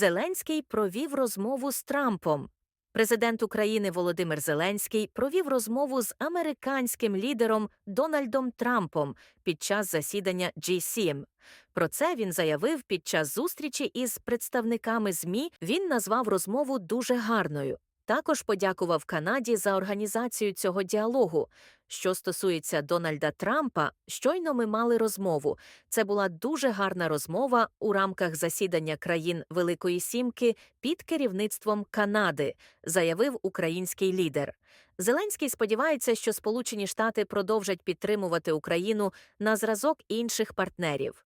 Зеленський провів розмову з Трампом. Президент України Володимир Зеленський провів розмову з американським лідером Дональдом Трампом під час засідання G7. Про це він заявив під час зустрічі із представниками ЗМІ. Він назвав розмову дуже гарною. Також подякував Канаді за організацію цього діалогу. Що стосується Дональда Трампа, щойно ми мали розмову. Це була дуже гарна розмова у рамках засідання країн Великої Сімки під керівництвом Канади, заявив український лідер. Зеленський сподівається, що Сполучені Штати продовжать підтримувати Україну на зразок інших партнерів.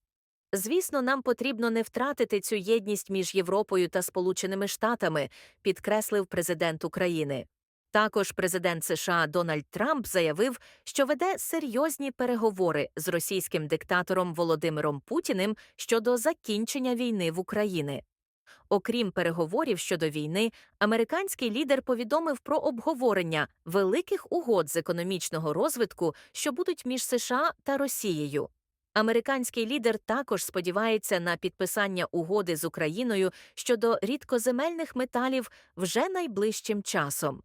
Звісно, нам потрібно не втратити цю єдність між Європою та Сполученими Штатами, підкреслив президент України. Також президент США Дональд Трамп заявив, що веде серйозні переговори з російським диктатором Володимиром Путіним щодо закінчення війни в Україні. Окрім переговорів щодо війни, американський лідер повідомив про обговорення великих угод з економічного розвитку, що будуть між США та Росією. Американський лідер також сподівається на підписання угоди з Україною щодо рідкоземельних металів вже найближчим часом.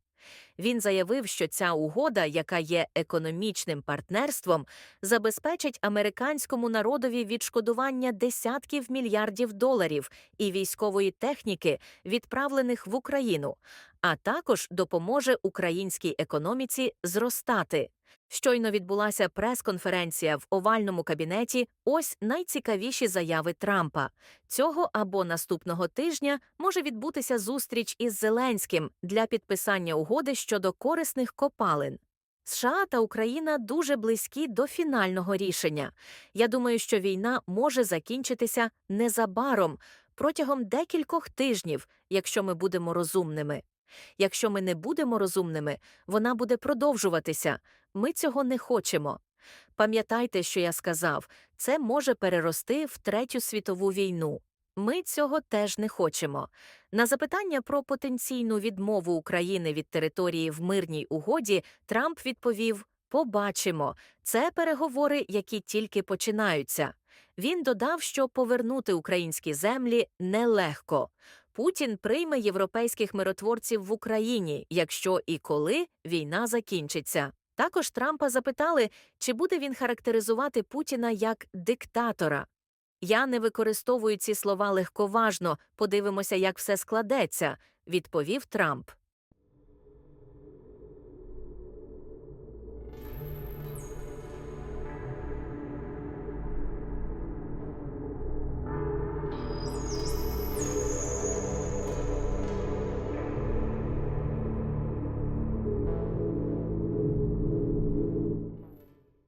Він заявив, що ця угода, яка є економічним партнерством, забезпечить американському народові відшкодування десятків мільярдів доларів і військової техніки, відправлених в Україну, а також допоможе українській економіці зростати. Щойно відбулася прес-конференція в овальному кабінеті. Ось найцікавіші заяви Трампа. Цього або наступного тижня може відбутися зустріч із Зеленським для підписання угоди щодо корисних копалин. США та Україна дуже близькі до фінального рішення. Я думаю, що війна може закінчитися незабаром протягом декількох тижнів, якщо ми будемо розумними. Якщо ми не будемо розумними, вона буде продовжуватися. Ми цього не хочемо. Пам'ятайте, що я сказав, це може перерости в Третю світову війну. Ми цього теж не хочемо. На запитання про потенційну відмову України від території в мирній угоді Трамп відповів: Побачимо, це переговори, які тільки починаються. Він додав, що повернути українські землі нелегко. Путін прийме європейських миротворців в Україні, якщо і коли війна закінчиться. Також Трампа запитали, чи буде він характеризувати Путіна як диктатора. Я не використовую ці слова легковажно, подивимося, як все складеться, відповів Трамп.